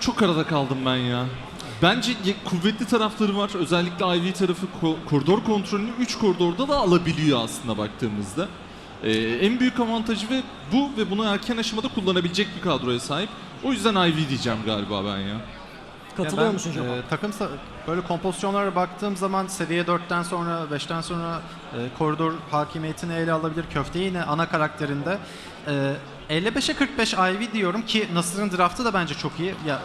Çok arada kaldım ben ya. Bence kuvvetli tarafları var. Özellikle IV tarafı ko- koridor kontrolünü 3 koridorda da alabiliyor aslında baktığımızda. Ee, en büyük avantajı ve bu ve bunu erken aşamada kullanabilecek bir kadroya sahip. O yüzden IV diyeceğim galiba ben ya. Katılıyor ben, musun Japan? e, takım böyle kompozisyonlara baktığım zaman seviye 4'ten sonra 5'ten sonra e, koridor hakimiyetini ele alabilir. Köfte yine ana karakterinde. E, 55'e 45 Ivy diyorum ki Nasır'ın draftı da bence çok iyi. Ya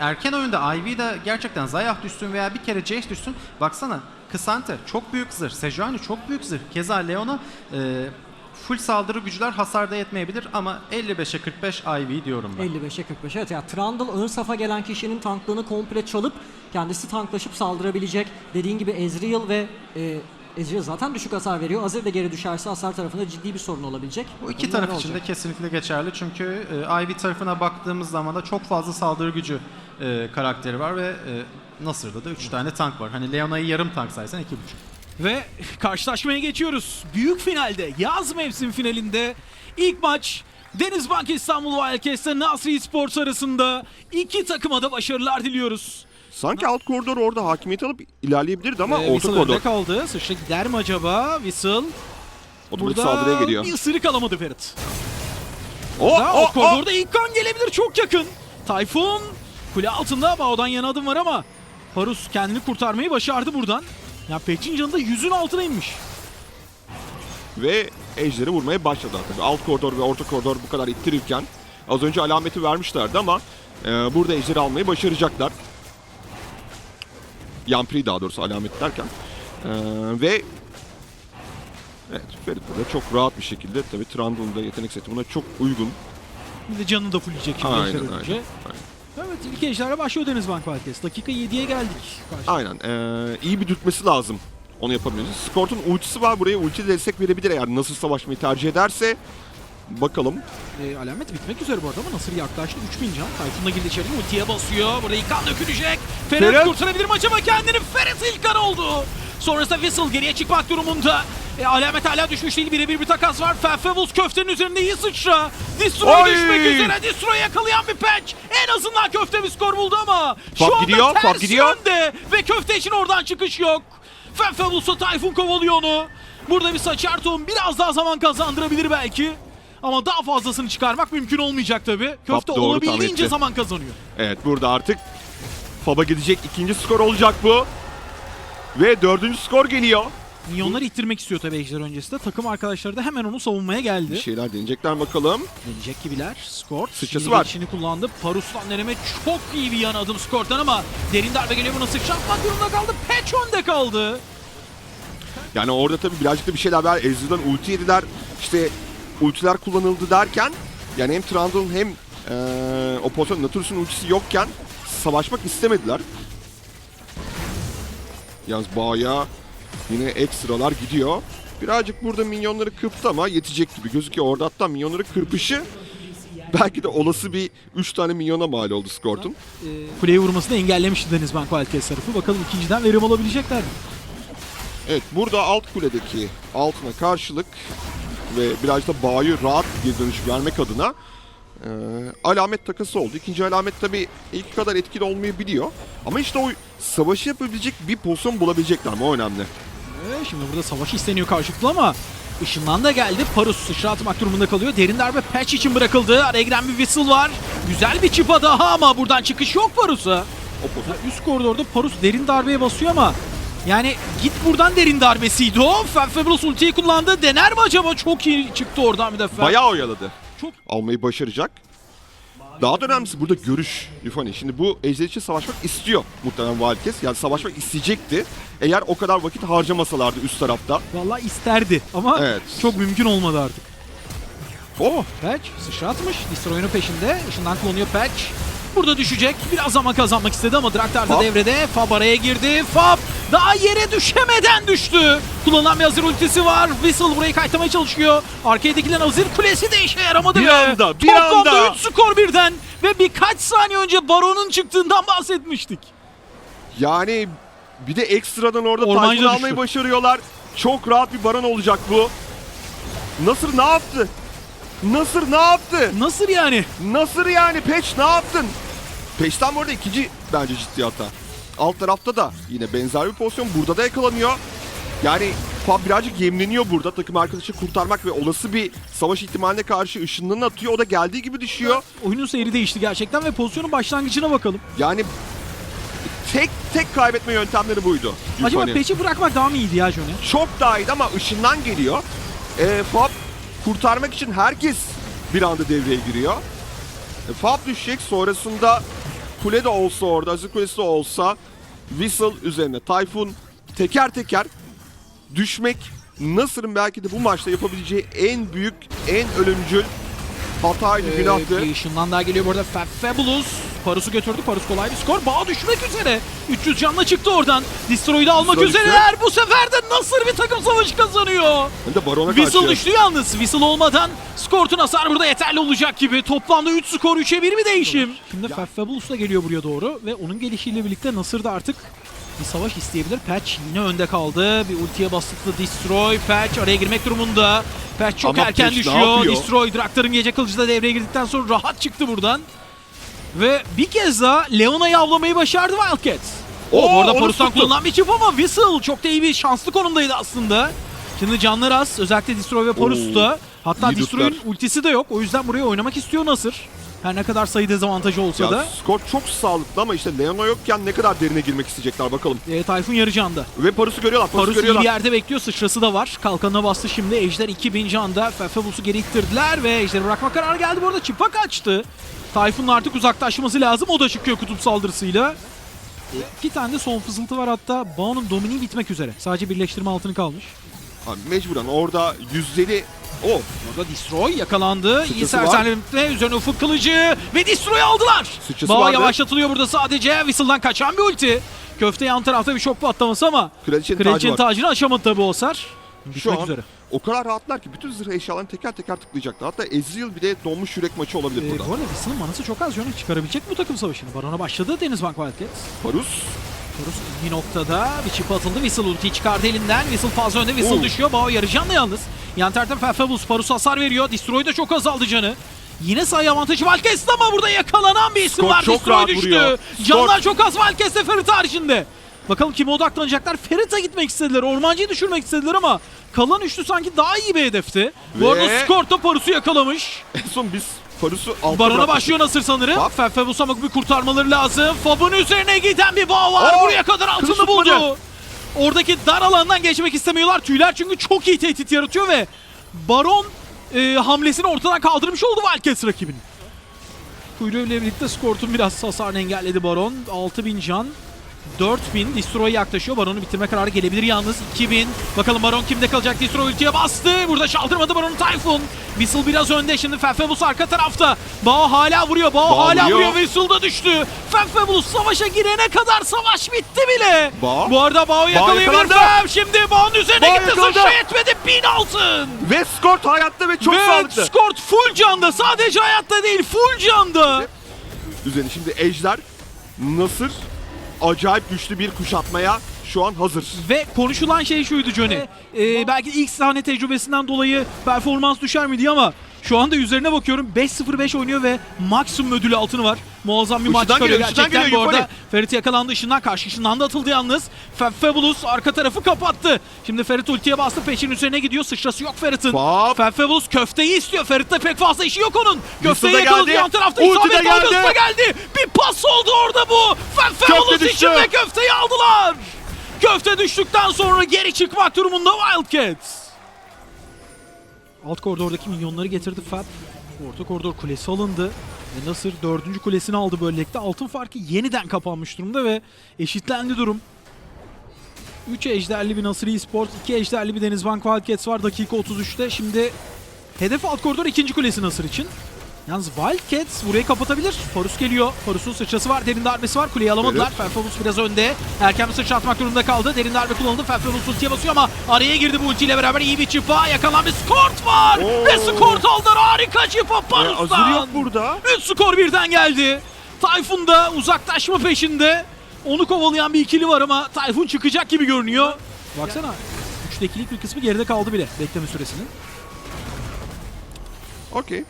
erken oyunda Ivy'de gerçekten Zayah düşsün veya bir kere Jace düşsün. Baksana Kısante çok büyük zırh. Sejuani çok büyük zırh. Keza Leona e, full saldırı güçler hasarda yetmeyebilir ama 55'e 45 Ivy diyorum ben. 55'e 45. Evet ya Trundle ön safa gelen kişinin tanklığını komple çalıp kendisi tanklaşıp saldırabilecek. Dediğin gibi Ezreal ve e, Ezreal zaten düşük hasar veriyor. Azir de geri düşerse hasar tarafında ciddi bir sorun olabilecek. Bu iki Bunlar taraf için de kesinlikle geçerli çünkü e, Ivy tarafına baktığımız zaman da çok fazla saldırı gücü e, karakteri var ve e, Nasır'da da 3 tane tank var. Hani Leona'yı yarım tank saysan 2,5. Ve karşılaşmaya geçiyoruz. Büyük finalde, yaz mevsim finalinde ilk maç Denizbank İstanbul Wildcats'le Nasri Sports arasında iki takıma da başarılar diliyoruz. Sanki alt koridor orada hakimiyet alıp ilerleyebilirdi ama Ee, orta koridor kaldı. Sıçra gider mi acaba? Whistle. otomatik Burada saldırıya geliyor. bir ısırık alamadı Ferit. O, Daha o, o o. koridorda ilk kan gelebilir çok yakın. Tayfun kule altında Bao'dan yana adım var ama Parus kendini kurtarmayı başardı buradan. Ya Peçin canı da yüzün altına inmiş. Ve ejderi vurmaya başladı tabii. Alt koridor ve orta koridor bu kadar ittirirken az önce alameti vermişlerdi ama e, burada ejderi almayı başaracaklar. Yampri daha doğrusu alamet derken. E, ve Evet Ferit burada çok rahat bir şekilde tabii Trundle'ın da yetenek seti buna çok uygun. Bir de canını da fulleyecek şimdi Aynen, aynen, aynen. Evet ilk ejderle başlıyor Denizbank Wildcats. Dakika 7'ye geldik. Karşı- Aynen. Ee, iyi bir dürtmesi lazım. Onu yapabiliriz. Skort'un ultisi var. Buraya ulti destek verebilir eğer nasıl savaşmayı tercih ederse. Bakalım. E, alamet bitmek üzere bu arada ama Nasır yaklaştı. 3000 can. Tayfun da girdi içeri. Ultiye basıyor. Burada ilk kan dökülecek. Ferit Ferit. kurtarabilir mi acaba kendini? Ferit ilk kan oldu. Sonrasında Whistle geriye çıkmak durumunda. E, alamet hala düşmüş değil. Birebir bir takas var. Felfebus köftenin üzerinde iyi sıçra. Destroy Oy! düşmek üzere. Destroy yakalayan bir patch. En azından köfte bir skor buldu ama. Şu Fark anda gidiyor, ters fark gidiyor. yönde. Ve köfte için oradan çıkış yok. Felfebus'a Tayfun kovalıyor onu. Burada bir saçar tohum biraz daha zaman kazandırabilir belki. Ama daha fazlasını çıkarmak mümkün olmayacak tabii. Köfte doğru tahmin olabildiğince etti. zaman kazanıyor. Evet burada artık Faba gidecek. ikinci skor olacak bu. Ve dördüncü skor geliyor. Minyonları ittirmek istiyor tabii Ejder öncesinde. Takım arkadaşları da hemen onu savunmaya Bir geldi. şeyler deneyecekler bakalım. Deneyecek gibiler. Skort. Sıçrası şimdi var. geçişini kullandı. Parus'tan deneme çok iyi bir yan adım Skort'tan ama derin darbe geliyor buna sıçratmak durumunda kaldı. Patch önde kaldı. Yani orada tabii birazcık da bir şeyler var. Ezreal'dan ulti yediler. İşte ultiler kullanıldı derken yani hem Trundle'ın hem eee o pozisyon Natulus'un ultisi yokken savaşmak istemediler. Yalnız Bağ'a yine ekstralar gidiyor. Birazcık burada minyonları kırptı ama yetecek gibi gözüküyor. Orada hatta minyonları kırpışı belki de olası bir 3 tane minyona mal oldu Skort'un. Ee, kuleye vurmasını engellemişti Denizbank Wildcats tarafı. Bakalım ikinciden verim alabilecekler mi? Evet burada alt kuledeki altına karşılık ve biraz da Bağ'ı rahat bir dönüş vermek adına e, alamet takası oldu. İkinci alamet tabii ilk kadar etkili olmayabiliyor. Ama işte o savaşı yapabilecek bir pozisyon bulabilecekler mi o önemli. Ee, şimdi burada savaş isteniyor karşılıklı ama ışınlan da geldi. Parus sıçra atmak durumunda kalıyor. Derin darbe patch için bırakıldı. Araya giren bir whistle var. Güzel bir çıpa daha ama buradan çıkış yok Parus'a. Üst koridorda Parus derin darbeye basıyor ama yani git buradan derin darbesiydi o. Fabulous ultiyi kullandı. Dener mi acaba? Çok iyi çıktı oradan bir defa. Bayağı oyaladı. Çok Almayı başaracak. Daha da önemlisi burada görüş Yufani. Şimdi bu ejder için savaşmak istiyor muhtemelen Wildcats. Yani savaşmak isteyecekti. Eğer o kadar vakit harcamasalardı üst tarafta. vallahi isterdi ama Evet. çok mümkün olmadı artık. Oh! Patch sıçra atmış. Destroy'un peşinde. Işından kullanıyor Patch. Burada düşecek. Biraz zaman kazanmak istedi ama Draktar da devrede. Fab araya girdi. Fab daha yere düşemeden düştü. Kullanılan bir Azir ultisi var. Whistle burayı kaytamaya çalışıyor. Arkaya dikilen Azir kulesi de işe yaramadı. Bir ve anda, bir Toplamda anda. 3 skor birden. Ve birkaç saniye önce Baron'un çıktığından bahsetmiştik. Yani bir de ekstradan orada Ormancı Tayfun'u almayı başarıyorlar. Çok rahat bir baron olacak bu. Nasır ne yaptı? Nasır ne yaptı? Nasıl yani? Nasır yani Peç ne yaptın? Peşten bu arada ikinci bence ciddi hata. Alt tarafta da yine benzer bir pozisyon. Burada da yakalanıyor. Yani Fab birazcık yemleniyor burada. Takım arkadaşı kurtarmak ve olası bir savaş ihtimaline karşı ışınlığını atıyor. O da geldiği gibi düşüyor. Oyunun seyri değişti gerçekten ve pozisyonun başlangıcına bakalım. Yani tek tek kaybetme yöntemleri buydu. Acaba Yukoni. peçi bırakmak daha mı iyiydi ya Johnny? çok daha iyiydi ama ışından geliyor. E, Fab kurtarmak için herkes bir anda devreye giriyor. E, Fab düşecek sonrasında kule de olsa orada, Azir Kulesi de olsa Whistle üzerine Tayfun teker teker düşmek Nasır'ın belki de bu maçta yapabileceği en büyük, en ölümcül hataydı, Ee, günahtı. bir ışından daha geliyor bu arada. Fa- Fabulous. Parus'u götürdü. Parus kolay bir skor. Bağ düşmek üzere. 300 canla çıktı oradan. Destroy'u da almak Destroy üzereler. Bu sefer de Nasır bir takım savaşı kazanıyor. Hem de Baron'a Whistle karşı. düştü yalnız. Whistle olmadan Skort'un hasarı burada yeterli olacak gibi. Toplamda 3 skor 3'e 1 bir değişim. Şimdi Fa- Fabulous da geliyor buraya doğru ve onun gelişiyle birlikte Nasır da artık bir savaş isteyebilir. Patch yine önde kaldı. Bir ultiye bastıklı Destroy. Patch araya girmek durumunda. Patch çok Ama erken Patch düşüyor. Destroy Draktar'ın gece kılıcı da devreye girdikten sonra rahat çıktı buradan. Ve bir kez daha Leona'yı avlamayı başardı Wildcats. O Oo, orada tuttu. kullanılan bir çift ama Whistle çok da iyi bir şanslı konumdaydı aslında. Şimdi canlar az. Özellikle Destroy ve Parus'ta. Hatta iyi Destroy'un ultisi de yok. O yüzden buraya oynamak istiyor Nasır. Her ne kadar sayı dezavantajı olsa Ya, da. skor çok sağlıklı ama işte Leona yokken ne kadar derine girmek isteyecekler bakalım. E, Tayfun yarı canda. Ve Parus'u görüyorlar, Parus'u Parus iyi görüyorlar. bir yerde bekliyor. Sıçrası da var. Kalkanına bastı şimdi. Ejder 2000 canda. Fefebus'u geri ittirdiler ve Ejder'i bırakma kararı geldi. Bu arada Çipa kaçtı. Tayfun'un artık uzaklaşması lazım. O da çıkıyor kutup saldırısıyla. Bir tane de son fızıltı var hatta. Bao'nun domini bitmek üzere. Sadece birleştirme altını kalmış. Abi mecburen orada yüzdeli... O Orada Destroy yakalandı. İyi Sıçrası var. sersemlemekle üzerine ufuk kılıcı ve Destroy'u aldılar. Sıçrası vardı. yavaşlatılıyor burada sadece. Whistle'dan kaçan bir ulti. Köfte yan tarafta bir şok patlaması ama kraliçenin Kraliçenin var. tacını aşamadı tabi o hasar. Şu Bitmek an üzere. o kadar rahatlar ki bütün zırh eşyalarını teker teker tıklayacaklar. Hatta Ezreal bile donmuş yürek maçı olabilir Ee, burada. bu arada Whistle'ın manası çok az. Yönü çıkarabilecek mi bu takım savaşını? Barona başladı Denizbank Wildcats. Parus Torus bir noktada bir çip atıldı. Whistle ultiyi çıkardı elinden. Whistle fazla önde. Whistle Oo. düşüyor. Bao yarı canlı yalnız. Yan taraftan Fefebus Parus hasar veriyor. Destroy da çok azaldı canı. Yine sayı avantajı Wildcats'ta ama burada yakalanan bir isim Skor var. çok Destroy rahat düştü. vuruyor. Canlar çok az Wildcats'te Ferit haricinde. Bakalım kime odaklanacaklar? Ferit'e gitmek istediler. Ormancıyı düşürmek istediler ama kalan üçlü sanki daha iyi bir hedefti. Bu Ve- arada Skort da Parus'u yakalamış. en son biz Parus'u altı Barona başlıyor Nasır sanırım. Fab. Fefebus ama bir kurtarmaları lazım. Fab'ın üzerine giden bir bağ var. Oo, Buraya kadar altını buldu. tutmadı. Oradaki dar alandan geçmek istemiyorlar. Tüyler çünkü çok iyi tehdit yaratıyor ve Baron e, hamlesini ortadan kaldırmış oldu Wildcats rakibinin. Kuyruğuyla birlikte Skort'un biraz hasarını engelledi Baron. 6000 can. 4000 Destroy yaklaşıyor. Baron'u bitirme kararı gelebilir yalnız. 2000. Bakalım Baron kimde kalacak? Destroy ultiye bastı. Burada çaldırmadı Baron'u Typhoon. Whistle biraz önde. Şimdi Fefebus arka tarafta. Bao hala vuruyor. Bao, Bao hala vuruyor. vuruyor. Whistle da düştü. Fefebus savaşa girene kadar savaş bitti bile. Bao. Bu arada Bao yakalayabilir. Fem. Şimdi Bao'nun üzerine Bao gitti. yakaladı. Sıçra yetmedi. 1000 altın. Skor hayatta ve çok Ve sağlıklı. Skort full canda. Sadece hayatta değil full canda. Üzerine şimdi Ejder, Nasır acayip güçlü bir kuşatmaya şu an hazır. Ve konuşulan şey şuydu Johnny. Ee, belki ilk sahne tecrübesinden dolayı performans düşer mi diye ama şu anda üzerine bakıyorum 5-0-5 oynuyor ve maksimum ödülü altını var. Muazzam bir maç çıkarıyor geliyor, gerçekten. Bu geliyor, arada yukarı. Ferit yakalandı ışından karşı ışından da atıldı yalnız. Fe- Fabulous arka tarafı kapattı. Şimdi Ferit ultiye bastı peşin üzerine gidiyor. Sıçrası yok Ferit'in. Fab. Fabulous köfteyi istiyor. Ferit'te pek fazla işi yok onun. Köfteyi yakaladı geldi. yan tarafta. Ulti İsabet geldi. geldi. Bir pas oldu orada bu. Fe- Fabulous düştü. için ve köfteyi aldılar. Köfte düştükten sonra geri çıkmak durumunda Wildcats. Alt koridordaki minyonları getirdi Fab. Orta koridor kulesi alındı. Ve Nasır dördüncü kulesini aldı böylelikle. Altın farkı yeniden kapanmış durumda ve eşitlendi durum. 3 ejderli bir Nasır Esports, 2 ejderli bir Denizbank Wildcats var dakika 33'te. Şimdi hedef alt koridor ikinci kulesi Nasır için. Yalnız Wildcats burayı kapatabilir. Farus geliyor. Farus'un sıçrası var. Derin darbesi var. Kuleyi alamadılar. Evet. Biraz önde. Erken bir sıçra atmak durumunda kaldı. Derin darbe kullanıldı. Ferfabus ultiye basıyor ama araya girdi bu ultiyle beraber iyi bir çıpa. Yakalan bir skort var. Oo. Ve skort aldılar. Harika çıpa Ee, Parus'tan. Azir yok burada. 3 skor birden geldi. Tayfun da uzaklaşma peşinde. Onu kovalayan bir ikili var ama Tayfun çıkacak gibi görünüyor. Baksana. 3'te ikilik bir kısmı geride kaldı bile bekleme süresinin. Okey.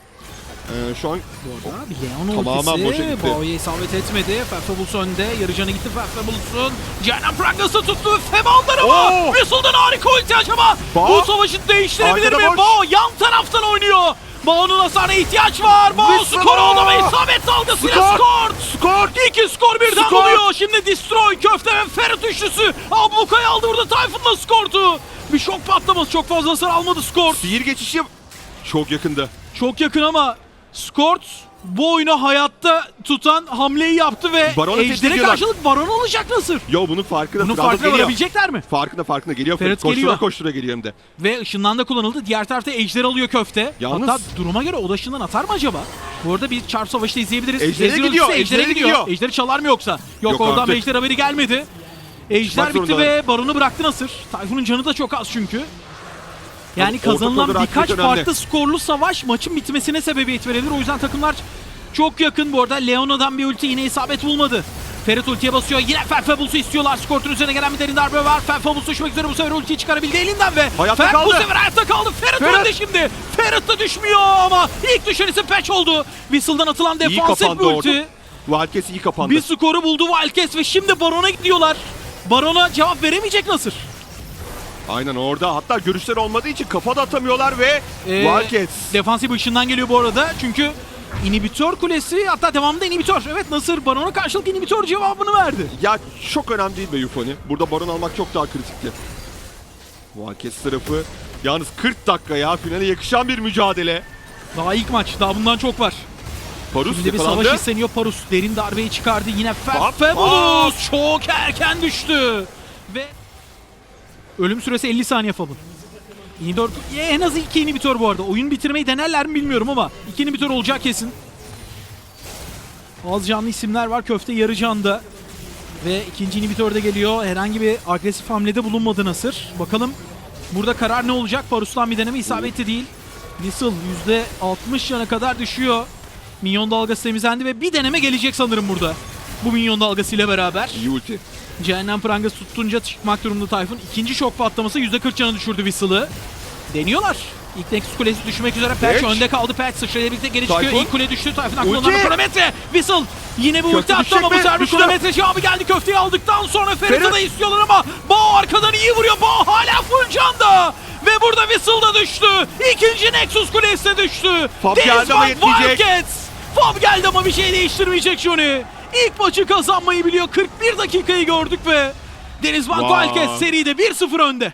Ee, şu an Bu arada Leon Tamamen boşa ultisi. gitti. Bowie isabet etmedi. Fefabulus önde. Yarıcanı gitti Fefabulos'un. Cehennem Prangas'ı tuttu. Femalları ama. Oo! Whistle'dan harika ulti acaba. Bao. Bu savaşı değiştirebilir Arkada mi? boş. Bao yan taraftan oynuyor. Bao'nun hasarına ihtiyaç var. Bao Whistle. skor oldu ama isabet dalgasıyla Skor. skor. skor! İki skor birden Skor. buluyor. Şimdi Destroy, Köfte ve Ferit üçlüsü. Ablukayı aldı burada Tayfun'la skordu. Bir şok patlaması. Çok fazla hasar almadı skor. Sihir geçişi çok yakında. Çok yakın ama Skort bu oyunu hayatta tutan hamleyi yaptı ve Baron'u tehdit Ejder'e ediyorlar. karşılık Baron alacak Nasır. Yo bunun farkında. Bunun Trabzon farkına geliyor. varabilecekler mi? Farkında farkında geliyor. Ferit koştura geliyor. koştura geliyor hem de. Ve ışından da kullanıldı. Diğer tarafta Ejder alıyor köfte. Yalnız- Hatta duruma göre o da ışından atar mı acaba? Bu arada bir çarp savaşı da izleyebiliriz. Ejder'e Ezreal gidiyor, ultisi Ejder'e gidiyor. Ejder'i çalar mı yoksa? Yok, Yok oradan artık. Ejder haberi gelmedi. Ejder Çıkmak bitti zorundalar. ve Baron'u bıraktı Nasır. Tayfun'un canı da çok az çünkü. Yani Orta kazanılan birkaç önemli. farklı skorlu savaş maçın bitmesine sebebiyet verebilir. O yüzden takımlar çok yakın. Bu arada Leona'dan bir ulti yine isabet bulmadı. Ferit ultiye basıyor. Yine Ferfabuls'u istiyorlar. Skortun üzerine gelen bir derin darbe var. Ferfabulus düşmek üzere bu sefer ultiyi çıkarabildi elinden ve Hayatta Fer bu kaldı. sefer hayatta kaldı. Ferit, Ferit. önde şimdi. Ferit de düşmüyor ama ilk düşen isim Patch oldu. Whistle'dan atılan defansif bir ulti. orada. Valkes iyi kapandı. Bir skoru buldu Wildcats ve şimdi Baron'a gidiyorlar. Baron'a cevap veremeyecek Nasır. Aynen orada. Hatta görüşler olmadığı için kafa da atamıyorlar ve Ee, Valkes. Defansif ışından geliyor bu arada. Çünkü inhibitör kulesi hatta devamında inhibitör. Evet Nasır Baron'a karşılık inhibitör cevabını verdi. Ya çok önemli değil be Yufoni. Burada baron almak çok daha kritikti. Valkes tarafı. Yalnız 40 dakika ya finale yakışan bir mücadele. Daha ilk maç. Daha bundan çok var. Parus Şimdi bir savaş isteniyor Parus. Derin darbeyi çıkardı. Yine Bak, Fabulous çok erken düştü. Ve ölüm süresi 50 saniye Fabul. İnhibitör, en az iki inhibitör bu arada. Oyun bitirmeyi denerler mi bilmiyorum ama iki inhibitör olacak kesin. Az canlı isimler var. Köfte yarı canda. Ve ikinci inhibitör de geliyor. Herhangi bir agresif hamlede bulunmadı Nasır. Bakalım burada karar ne olacak? Parus'tan bir deneme isabetli değil. Whistle %60 yana kadar düşüyor. Minyon dalgası temizlendi ve bir deneme gelecek sanırım burada. Bu minyon dalgasıyla beraber. İyi ulti. Cehennem prangası tutunca çıkmak durumunda Tayfun. İkinci şok patlaması %40 canı düşürdü Whistle'ı. Deniyorlar. İlk Nexus kulesi düşmek üzere. Patch Patch. önde kaldı. Patch sıçrayla birlikte geri çıkıyor. Tayfun. İlk kule düştü. Tayfun Ulti. aklından kronometre. Whistle yine bir ulti attı ama bu sefer kronometre cevabı geldi. Köfteyi aldıktan sonra Ferit'e Ferit. de istiyorlar ama Bao arkadan iyi vuruyor. Bao hala full canda. Ve burada Whistle da düştü. İkinci Nexus kulesi de düştü. Fab geldi ama yetmeyecek. Fab geldi ama bir şey değiştirmeyecek Johnny. İlk maçı kazanmayı biliyor. 41 dakikayı gördük ve Denizbank Vay. Wildcats seride 1-0 önde.